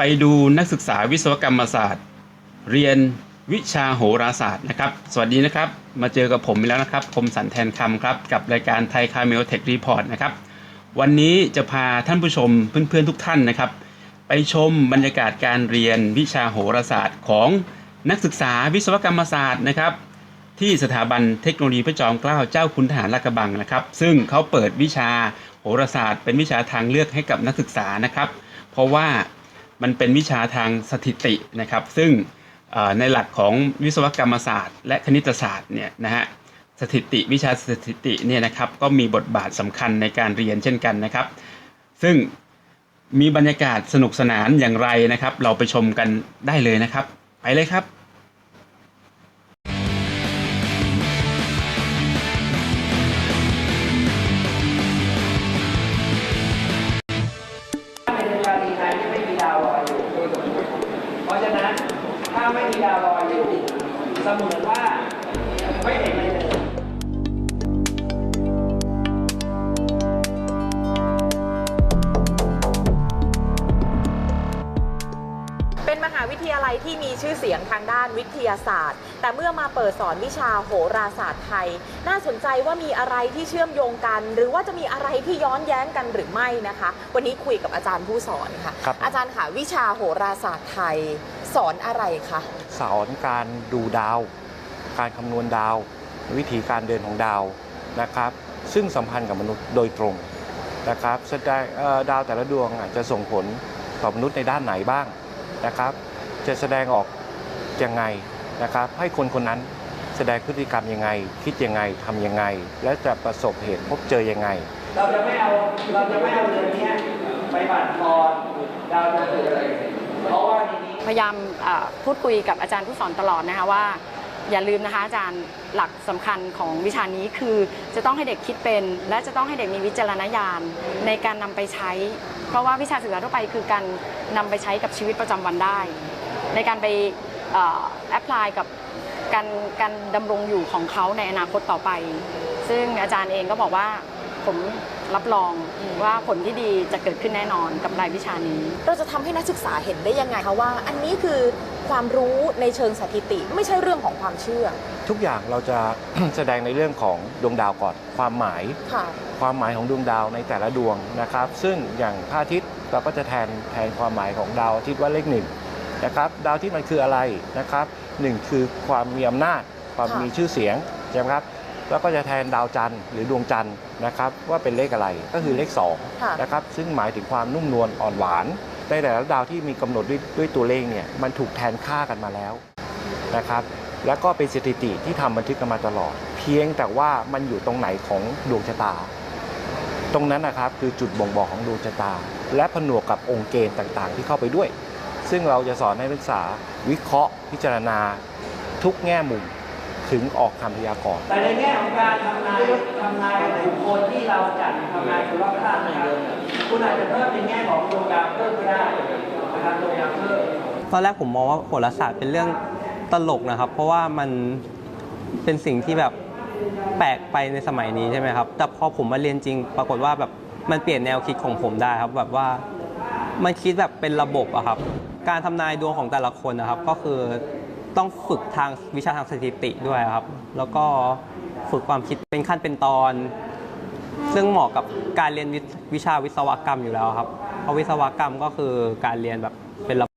ไปดูนักศึกษาวิศวกรรมศาสตร์ เรียนวิชาโหราศาสตร์นะครับ สวัสดีนะครับ มาเจอกับผมอีกแล้วนะครับ คมสันแทนคำครับ กับรายการไทยคาเมลเทครีพอร์ตนะครับ วันนี้จะพาท่านผู้ชมเพื่อนๆทุกท่านนะครับ ไปชมบรรยากาศการเรียนวิชาโหราศาสตร์ของนักศึกษาวิศวกรรมศาสตร์นะครับ ที่สถาบันเทคโนโลยีพระจอมเกล้าเจ้าคุณทหารลาดกระบังนะครับ ซึ่งเขาเปิดวิชาโหราศาสตร์ เป็นวิชาทางเลือกให้กับนักศึกษานะครับ เพราะว่า มันเป็นวิชาทางสถิตินะครับ ซึ่งในหลักของวิศวกรรมศาสตร์ และคณิตศาสตร์เนี่ยนะฮะสถิติวิชาสถิติเนี่ยนะครับก็มีบทบาทสำคัญในการเรียนเช่นกันนะครับ ซึ่งมีบรรยากาศสนุกสนานอย่างไรนะครับ เราไปชมกันได้เลยนะครับ ไปเลยครับ ถ้าไม่มีดาวลอยอยู่เสมือนว่าไม่เห็นเลยเป็นมหาวิทยาลัยที่มีชื่อเสียงทางด้านวิทยาศาสตร์ แต่เมื่อมาเปิดสอนวิชาโหราศาสตร์ไทย น่าสนใจว่ามีอะไรที่เชื่อมโยงกัน หรือว่าจะมีอะไรที่ย้อนแย้งกันหรือไม่นะคะ วันนี้คุยกับอาจารย์ผู้สอนค่ะครับอาจารย์ค่ะวิชาโหราศาสตร์ไทย สอนอะไรคะสอนการดูดาว การคำนวณดาว วิธีการเดินของดาวนะครับ ซึ่งสัมพันธ์กับมนุษย์โดยตรงนะครับแสดงเอ่อดาวแต่ละดวงอาจจะส่งผลต่อมนุษย์ในด้านไหนบ้างนะครับ จะแสดงออกยังไงนะครับ ให้คนคนนั้นแสดงพฤติกรรมยังไง คิดยังไงทำยังไง และจะประสบเหตุพบเจอยังไง เราจะไม่เอาเราจะไม่เอาเรือนเนี้ยไปบั่นทอนดาวดวงอื่นเพราะว่าในนี้ พยายามพูดคุยกับอาจารย์ผู้สอนตลอดนะคะว่า อย่าลืมนะคะอาจารย์หลักสำคัญของวิชานี้คือจะต้องให้เด็กคิดเป็น และจะต้องให้เด็กมีวิจารณญาณในการนำไปใช้ เพราะว่าวิชาศึกษาทั่วไปคือการนำไปใช้กับชีวิตประจำวันได้ ในการไปแอพพลายกับการการดำรงอยู่ของเขาในอนาคตต่อไป ซึ่งอาจารย์เองก็บอกว่าผม รับรองว่าผลที่ดีจะเกิดขึ้นแน่นอนกับรายวิชานี้ เราจะทำให้นักศึกษาเห็นได้ยังไงคะว่า อันนี้คือความรู้ในเชิงสถิติ ไม่ใช่เรื่องของความเชื่อ ทุกอย่างเราจะแสดงในเรื่องของดวงดาวก่อนความหมายค่ะความหมายของดวงดาวในแต่ละดวงนะครับ ซึ่งอย่างพระอาทิตย์เราก็จะแทนแทนความหมายของดาวอาทิตย์ว่าเลขหนึ่งนะครับดาวอาที่มันคืออะไรนะครับหนึ่งคือความมีอำนาจ ความค่ะมีชื่อเสียงใช่ไหมครับ แล้วก็จะแทนดาวจันทร์หรือดวงจันทร์นะครับว่าเป็นเลขอะไรก็คือเลขสองค่ะนะครับซึ่งหมายถึงความนุ่มนวลอ่อนหวานในแต่ละดาวที่มีกำหนดด้วยด้วยตัวเลขเนี่ยมันถูกแทนค่ากันมาแล้วนะครับแล้วก็เป็นสถิติที่ทำบันทึกกันมาตลอด เพียงแต่ว่ามันอยู่ตรงไหนของดวงชะตา ตรงนั้นนะครับคือจุดบ่งบอกของดวงชะตา และผนวกกับองค์เกณฑ์ต่างๆ ที่เข้าไปด้วย ซึ่งเราจะสอนให้นักศึกษาวิเคราะห์ พิจารณา ทุกแง่มุม ถึงออกคำพยากรณ์แต่ในแง่ของการทำนายทำนายบุคคลที่เราจัดทำนายคุณรอบข้างนะครับคุณอาจจะเพิ่มในแง่ของดวงดาวเพิ่มก็ได้นะครับดวงดาวเพิ่มตอนแรกผมมองว่าโหราศาสตร์เป็นเรื่องตลกนะครับ เพราะว่ามันเป็นสิ่งที่แบบแปลกไปในสมัยนี้ใช่ไหมครับ แต่พอผมมาเรียนจริง ปรากฏว่าแบบมันเปลี่ยนแนวคิดของผมได้ครับ แบบว่ามันคิดแบบเป็นระบบอะครับ การทำนายดวงของแต่ละคนนะครับ ก็คือ ต้องฝึกทางวิชาทางสถิติด้วยครับ แล้วก็ฝึกความคิดเป็นขั้นเป็นตอน ซึ่งเหมาะกับการเรียนวิวชาวิศวกรรมอยู่แล้วครับ เพราะวิศวกรรมก็คือการเรียนแบบเป็นระ